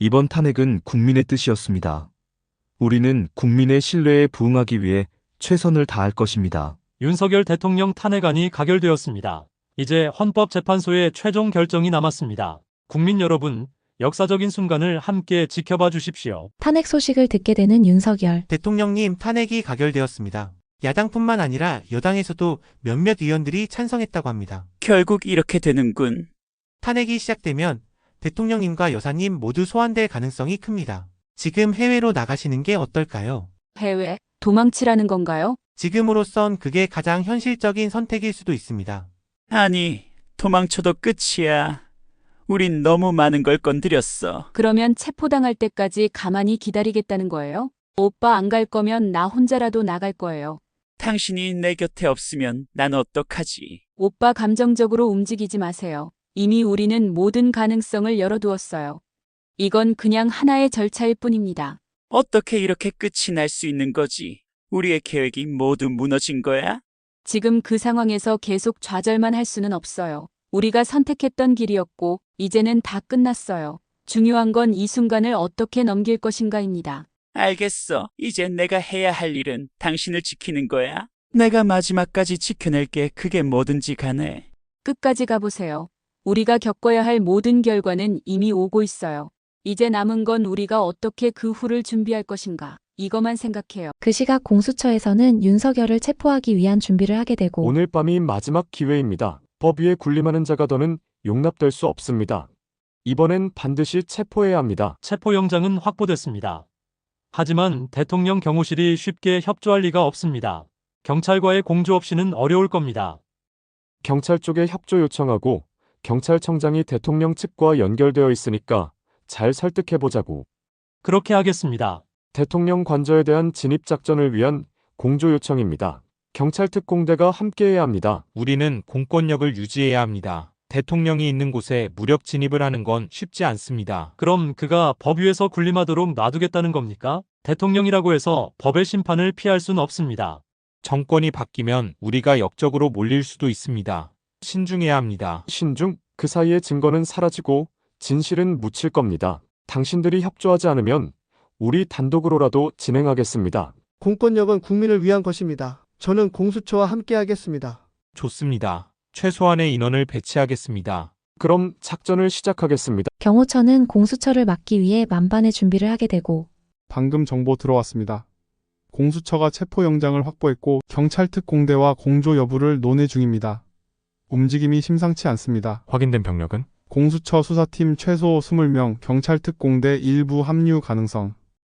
이번 탄핵은 국민의 뜻이었습니다. 우리는 국민의 신뢰에 부응하기 위해 최선을 다할 것입니다. 윤석열 대통령 탄핵안이 가결되었습니다. 이제 헌법재판소의 최종 결정이 남았습니다. 국민 여러분, 역사적인 순간을 함께 지켜봐 주십시오. 탄핵 소식을 듣게 되는 윤석열. 대통령님 탄핵이 가결되었습니다. 야당뿐만 아니라 여당에서도 몇몇 의원들이 찬성했다고 합니다. 결국 이렇게 되는군. 탄핵이 시작되면 대통령님과 여사님 모두 소환될 가능성이 큽니다. 지금 해외로 나가시는 게 어떨까요? 해외? 도망치라는 건가요? 지금으로선 그게 가장 현실적인 선택일 수도 있습니다. 아니, 도망쳐도 끝이야. 우린 너무 많은 걸 건드렸어. 그러면 체포당할 때까지 가만히 기다리겠다는 거예요? 오빠 안 갈 거면 나 혼자라도 나갈 거예요. 당신이 내 곁에 없으면 난 어떡하지? 오빠 감정적으로 움직이지 마세요. 이미 우리는 모든 가능성을 열어두었어요. 이건 그냥 하나의 절차일 뿐입니다. 어떻게 이렇게 끝이 날 수 있는 거지? 우리의 계획이 모두 무너진 거야? 지금 그 상황에서 계속 좌절만 할 수는 없어요. 우리가 선택했던 길이었고, 이제는 다 끝났어요. 중요한 건 이 순간을 어떻게 넘길 것인가입니다. 알겠어. 이제 내가 해야 할 일은 당신을 지키는 거야. 내가 마지막까지 지켜낼게. 그게 뭐든지 간에. 끝까지 가보세요. 우리가 겪어야 할 모든 결과는 이미 오고 있어요. 이제 남은 건 우리가 어떻게 그 후를 준비할 것인가. 이것만 생각해요. 그 시각 공수처에서는 윤석열을 체포하기 위한 준비를 하게 되고 오늘 밤이 마지막 기회입니다. 법 위에 군림하는 자가 더는 용납될 수 없습니다. 이번엔 반드시 체포해야 합니다. 체포영장은 확보됐습니다. 하지만 대통령 경호실이 쉽게 협조할 리가 없습니다. 경찰과의 공조 없이는 어려울 겁니다. 경찰 쪽에 협조 요청하고 경찰청장이 대통령 측과 연결되어 있으니까 잘 설득해보자고. 그렇게 하겠습니다. 대통령 관저에 대한 진입 작전을 위한 공조 요청입니다. 경찰 특공대가 함께해야 합니다. 우리는 공권력을 유지해야 합니다. 대통령이 있는 곳에 무력 진입을 하는 건 쉽지 않습니다. 그럼 그가 법 위에서 군림하도록 놔두겠다는 겁니까? 대통령이라고 해서 법의 심판을 피할 순 없습니다. 정권이 바뀌면 우리가 역적으로 몰릴 수도 있습니다. 신중해야 합니다. 신중, 그 사이에 증거는 사라지고 진실은 묻힐 겁니다. 당신들이 협조하지 않으면 우리 단독으로라도 진행하겠습니다. 공권력은 국민을 위한 것입니다. 저는 공수처와 함께 하겠습니다. 좋습니다. 최소한의 인원을 배치하겠습니다. 그럼 작전을 시작하겠습니다. 경호처는 공수처를 막기 위해 만반의 준비를 하게 되고 방금 정보 들어왔습니다. 공수처가 체포영장을 확보했고 경찰 특공대와 공조 여부를 논의 중입니다. 움직임이 심상치 않습니다. 확인된 병력은 공수처 수사팀 최소 20명, 경찰 특공대 일부 합류 가능성.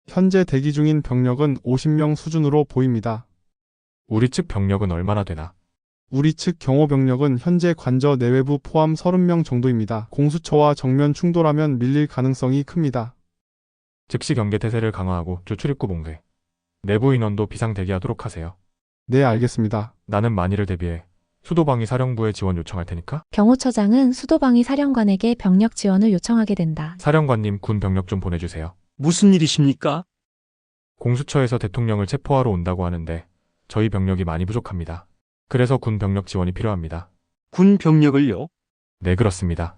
현재 대기 중인 병력은 50명 수준으로 보입니다. 우리 측 병력은 얼마나 되나? 우리 측 경호 병력은 현재 관저 내외부 포함 30명 정도입니다. 공수처와 정면 충돌하면 밀릴 가능성이 큽니다. 즉시 경계 태세를 강화하고 주 출입구 봉쇄. 내부 인원도 비상 대기하도록 하세요. 네, 알겠습니다. 나는 만일을 대비해 수도방위 사령부에 지원 요청할 테니까 경호처장은 수도방위 사령관에게 병력 지원을 요청하게 된다. 사령관님 군 병력 좀 보내주세요. 무슨 일이십니까? 공수처에서 대통령을 체포하러 온다고 하는데 저희 병력이 많이 부족합니다. 그래서 군 병력 지원이 필요합니다. 군 병력을요? 네, 그렇습니다.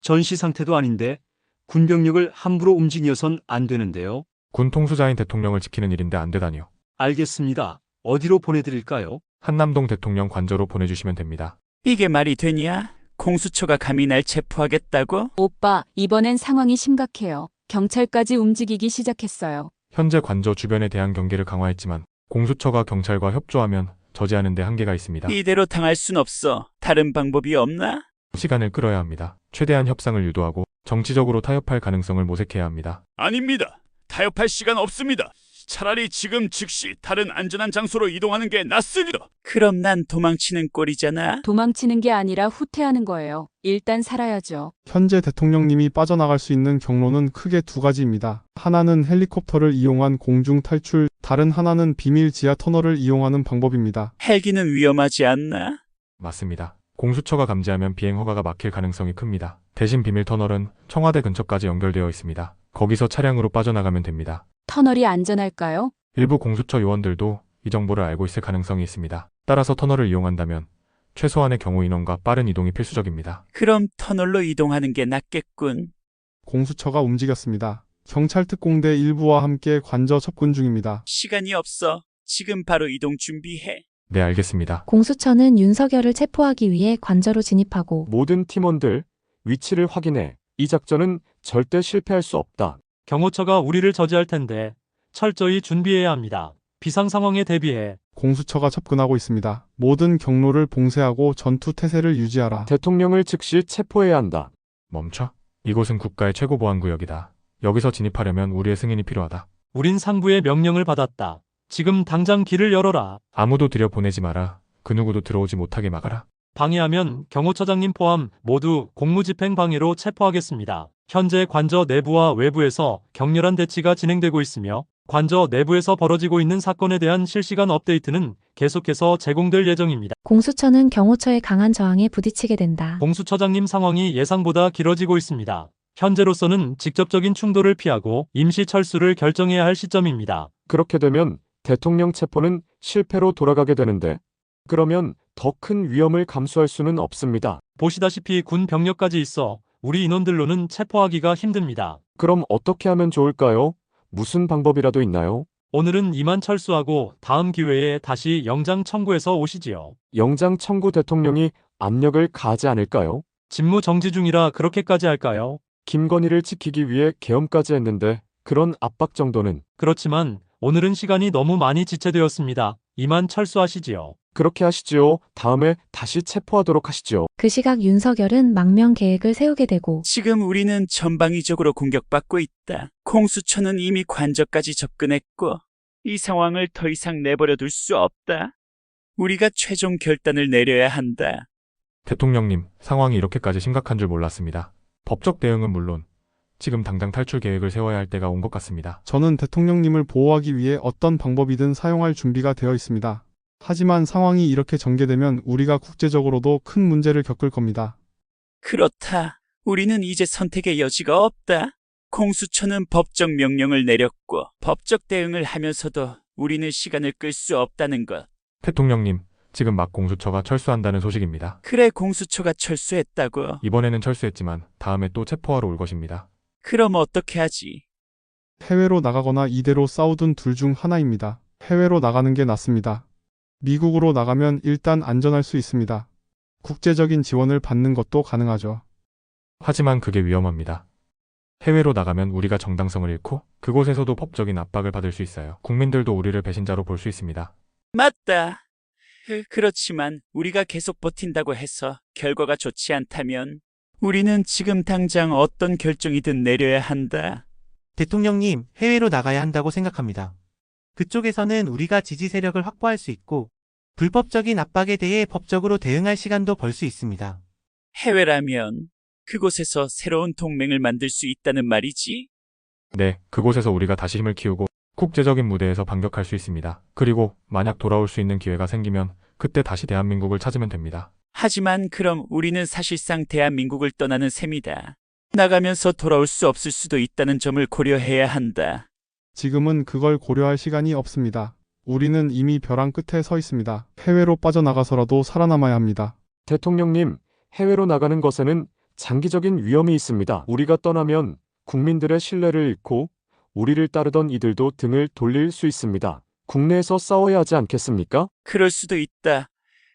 전시 상태도 아닌데 군 병력을 함부로 움직여선 안 되는데요. 군 통수자인 대통령을 지키는 일인데 안 되다니요. 알겠습니다. 어디로 보내드릴까요? 한남동 대통령 관저로 보내주시면 됩니다. 이게 말이 되냐? 공수처가 감히 날 체포하겠다고? 오빠, 이번엔 상황이 심각해요. 경찰까지 움직이기 시작했어요. 현재 관저 주변에 대한 경계를 강화했지만 공수처가 경찰과 협조하면 저지하는 데 한계가 있습니다. 이대로 당할 순 없어. 다른 방법이 없나? 시간을 끌어야 합니다. 최대한 협상을 유도하고 정치적으로 타협할 가능성을 모색해야 합니다. 아닙니다. 타협할 시간 없습니다. 차라리 지금 즉시 다른 안전한 장소로 이동하는 게 낫습니다. 그럼 난 도망치는 꼴이잖아. 도망치는 게 아니라 후퇴하는 거예요. 일단 살아야죠. 현재 대통령님이 빠져나갈 수 있는 경로는 크게 두 가지입니다. 하나는 헬리콥터를 이용한 공중 탈출, 다른 하나는 비밀 지하 터널을 이용하는 방법입니다. 헬기는 위험하지 않나? 맞습니다. 공수처가 감지하면 비행 허가가 막힐 가능성이 큽니다. 대신 비밀 터널은 청와대 근처까지 연결되어 있습니다. 거기서 차량으로 빠져나가면 됩니다. 터널이 안전할까요? 일부 공수처 요원들도 이 정보를 알고 있을 가능성이 있습니다. 따라서 터널을 이용한다면 최소한의 경호 인원과 빠른 이동이 필수적입니다. 그럼 터널로 이동하는 게 낫겠군. 공수처가 움직였습니다. 경찰 특공대 일부와 함께 관저 접근 중입니다. 시간이 없어. 지금 바로 이동 준비해. 네, 알겠습니다. 공수처는 윤석열을 체포하기 위해 관저로 진입하고 모든 팀원들 위치를 확인해. 이 작전은 절대 실패할 수 없다. 경호처가 우리를 저지할 텐데 철저히 준비해야 합니다. 비상 상황에 대비해 공수처가 접근하고 있습니다. 모든 경로를 봉쇄하고 전투 태세를 유지하라. 대통령을 즉시 체포해야 한다. 멈춰. 이곳은 국가의 최고 보안 구역이다. 여기서 진입하려면 우리의 승인이 필요하다. 우린 상부의 명령을 받았다. 지금 당장 길을 열어라. 아무도 들여보내지 마라. 그 누구도 들어오지 못하게 막아라. 방해하면 경호처장님 포함 모두 공무집행 방해로 체포하겠습니다. 현재 관저 내부와 외부에서 격렬한 대치가 진행되고 있으며 관저 내부에서 벌어지고 있는 사건에 대한 실시간 업데이트는 계속해서 제공될 예정입니다. 공수처는 경호처의 강한 저항에 부딪히게 된다. 공수처장님 상황이 예상보다 길어지고 있습니다. 현재로서는 직접적인 충돌을 피하고 임시 철수를 결정해야 할 시점입니다. 그렇게 되면 대통령 체포는 실패로 돌아가게 되는데 그러면 더 큰 위험을 감수할 수는 없습니다. 보시다시피 군 병력까지 있어 우리 인원들로는 체포하기가 힘듭니다. 그럼 어떻게 하면 좋을까요? 무슨 방법이라도 있나요? 오늘은 이만 철수하고 다음 기회에 다시 영장 청구해서 오시지요. 영장 청구 대통령이 압력을 가하지 않을까요? 직무 정지 중이라 그렇게까지 할까요? 김건희를 지키기 위해 계엄까지 했는데 그런 압박 정도는 그렇지만 오늘은 시간이 너무 많이 지체되었습니다. 이만 철수하시지요. 그렇게 하시지요. 다음에 다시 체포하도록 하시죠. 그 시각 윤석열은 망명 계획을 세우게 되고 지금 우리는 전방위적으로 공격받고 있다. 공수처는 이미 관저까지 접근했고 이 상황을 더 이상 내버려 둘 수 없다. 우리가 최종 결단을 내려야 한다. 대통령님, 상황이 이렇게까지 심각한 줄 몰랐습니다. 법적 대응은 물론 지금 당장 탈출 계획을 세워야 할 때가 온 것 같습니다. 저는 대통령님을 보호하기 위해 어떤 방법이든 사용할 준비가 되어 있습니다. 하지만 상황이 이렇게 전개되면 우리가 국제적으로도 큰 문제를 겪을 겁니다. 그렇다. 우리는 이제 선택의 여지가 없다. 공수처는 법적 명령을 내렸고 법적 대응을 하면서도 우리는 시간을 끌 수 없다는 것. 대통령님, 지금 막 공수처가 철수한다는 소식입니다. 그래 공수처가 철수했다고. 이번에는 철수했지만 다음에 또 체포하러 올 것입니다. 그럼 어떻게 하지? 해외로 나가거나 이대로 싸우든 둘 중 하나입니다. 해외로 나가는 게 낫습니다. 미국으로 나가면 일단 안전할 수 있습니다. 국제적인 지원을 받는 것도 가능하죠. 하지만 그게 위험합니다. 해외로 나가면 우리가 정당성을 잃고 그곳에서도 법적인 압박을 받을 수 있어요. 국민들도 우리를 배신자로 볼 수 있습니다. 맞다. 으, 그렇지만 우리가 계속 버틴다고 해서 결과가 좋지 않다면 우리는 지금 당장 어떤 결정이든 내려야 한다. 대통령님, 해외로 나가야 한다고 생각합니다. 그쪽에서는 우리가 지지 세력을 확보할 수 있고 불법적인 압박에 대해 법적으로 대응할 시간도 벌 수 있습니다. 해외라면 그곳에서 새로운 동맹을 만들 수 있다는 말이지. 네, 그곳에서 우리가 다시 힘을 키우고 국제적인 무대에서 반격할 수 있습니다. 그리고 만약 돌아올 수 있는 기회가 생기면 그때 다시 대한민국을 찾으면 됩니다. 하지만 그럼 우리는 사실상 대한민국을 떠나는 셈이다. 나가면서 돌아올 수 없을 수도 있다는 점을 고려해야 한다. 지금은 그걸 고려할 시간이 없습니다. 우리는 이미 벼랑 끝에 서 있습니다. 해외로 빠져나가서라도 살아남아야 합니다. 대통령님, 해외로 나가는 것에는 장기적인 위험이 있습니다. 우리가 떠나면 국민들의 신뢰를 잃고 우리를 따르던 이들도 등을 돌릴 수 있습니다. 국내에서 싸워야 하지 않겠습니까? 그럴 수도 있다.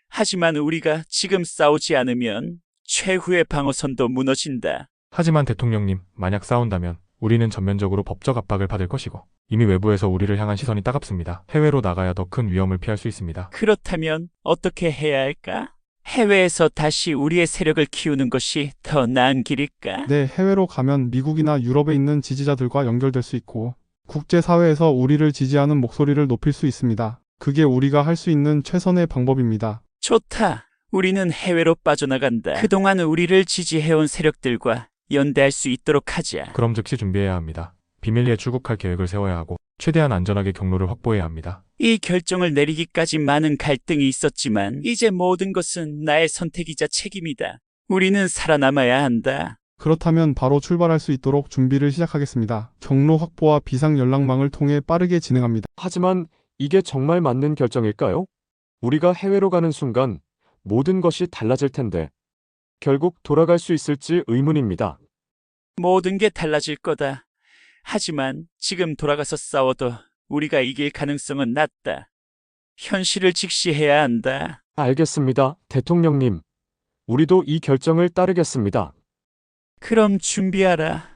하지만 우리가 지금 싸우지 않으면 최후의 방어선도 무너진다. 하지만 대통령님, 만약 싸운다면 우리는 전면적으로 법적 압박을 받을 것이고 이미 외부에서 우리를 향한 시선이 따갑습니다. 해외로 나가야 더 큰 위험을 피할 수 있습니다. 그렇다면 어떻게 해야 할까? 해외에서 다시 우리의 세력을 키우는 것이 더 나은 길일까? 네, 해외로 가면 미국이나 유럽에 있는 지지자들과 연결될 수 있고 국제사회에서 우리를 지지하는 목소리를 높일 수 있습니다. 그게 우리가 할 수 있는 최선의 방법입니다. 좋다. 우리는 해외로 빠져나간다. 그동안 우리를 지지해온 세력들과 연대할 수 있도록 하자. 그럼 즉시 준비해야 합니다. 비밀리에 출국할 계획을 세워야 하고 최대한 안전하게 경로를 확보해야 합니다. 이 결정을 내리기까지 많은 갈등이 있었지만 이제 모든 것은 나의 선택이자 책임이다. 우리는 살아남아야 한다. 그렇다면 바로 출발할 수 있도록 준비를 시작하겠습니다. 경로 확보와 비상 연락망을 통해 빠르게 진행합니다. 하지만 이게 정말 맞는 결정일까요? 우리가 해외로 가는 순간 모든 것이 달라질 텐데 결국 돌아갈 수 있을지 의문입니다. 모든 게 달라질 거다. 하지만 지금 돌아가서 싸워도 우리가 이길 가능성은 낮다. 현실을 직시해야 한다. 알겠습니다, 대통령님. 우리도 이 결정을 따르겠습니다. 그럼 준비하라.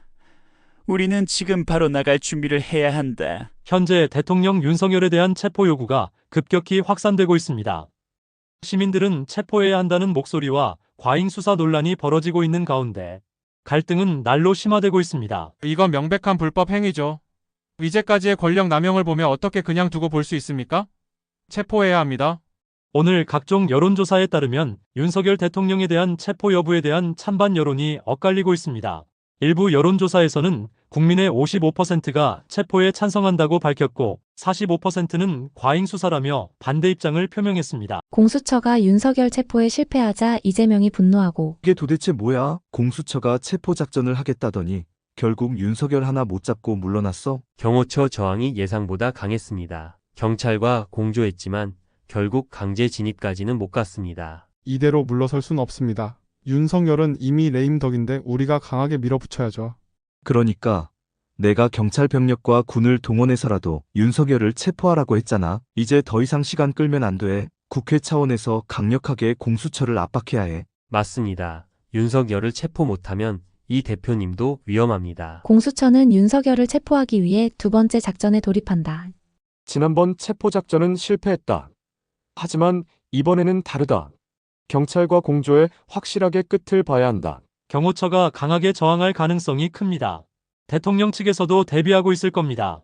우리는 지금 바로 나갈 준비를 해야 한다. 현재 대통령 윤석열에 대한 체포 요구가 급격히 확산되고 있습니다. 시민들은 체포해야 한다는 목소리와 과잉 수사 논란이 벌어지고 있는 가운데 갈등은 날로 심화되고 있습니다. 이건 명백한 불법 행위죠. 이제까지의 권력 남용을 보며 어떻게 그냥 두고 볼 수 있습니까? 체포해야 합니다. 오늘 각종 여론조사에 따르면 윤석열 대통령에 대한 체포 여부에 대한 찬반 여론이 엇갈리고 있습니다. 일부 여론조사에서는 국민의 55%가 체포에 찬성한다고 밝혔고 45%는 과잉 수사라며 반대 입장을 표명했습니다. 공수처가 윤석열 체포에 실패하자 이재명이 분노하고 이게 도대체 뭐야? 공수처가 체포 작전을 하겠다더니 결국 윤석열 하나 못 잡고 물러났어? 경호처 저항이 예상보다 강했습니다. 경찰과 공조했지만 결국 강제 진입까지는 못 갔습니다. 이대로 물러설 순 없습니다. 윤석열은 이미 레임덕인데 우리가 강하게 밀어붙여야죠. 그러니까 내가 경찰 병력과 군을 동원해서라도 윤석열을 체포하라고 했잖아. 이제 더 이상 시간 끌면 안 돼. 국회 차원에서 강력하게 공수처를 압박해야 해. 맞습니다. 윤석열을 체포 못하면 이 대표님도 위험합니다. 공수처는 윤석열을 체포하기 위해 두 번째 작전에 돌입한다. 지난번 체포 작전은 실패했다. 하지만 이번에는 다르다. 경찰과 공조에 확실하게 끝을 봐야 한다. 경호처가 강하게 저항할 가능성이 큽니다. 대통령 측에서도 대비하고 있을 겁니다.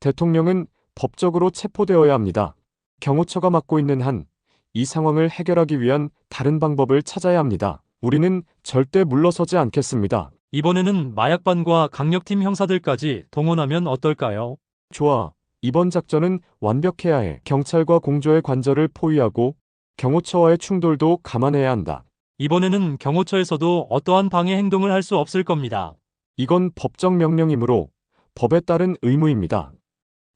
대통령은 법적으로 체포되어야 합니다. 경호처가 맡고 있는 한 이 상황을 해결하기 위한 다른 방법을 찾아야 합니다. 우리는 절대 물러서지 않겠습니다. 이번에는 마약반과 강력팀 형사들까지 동원하면 어떨까요? 좋아. 이번 작전은 완벽해야 해. 경찰과 공조의 관절을 포위하고 경호처와의 충돌도 감안해야 한다. 이번에는 경호처에서도 어떠한 방해 행동을 할 수 없을 겁니다. 이건 법적 명령이므로 법에 따른 의무입니다.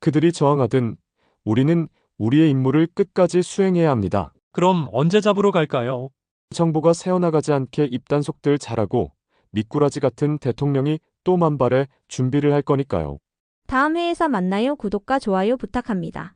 그들이 저항하든 우리는 우리의 임무를 끝까지 수행해야 합니다. 그럼 언제 잡으러 갈까요? 정부가 새어나가지 않게 입단속들 잘하고 미꾸라지 같은 대통령이 또 만발해 준비를 할 거니까요. 다음 회에서 만나요. 구독과 좋아요 부탁합니다.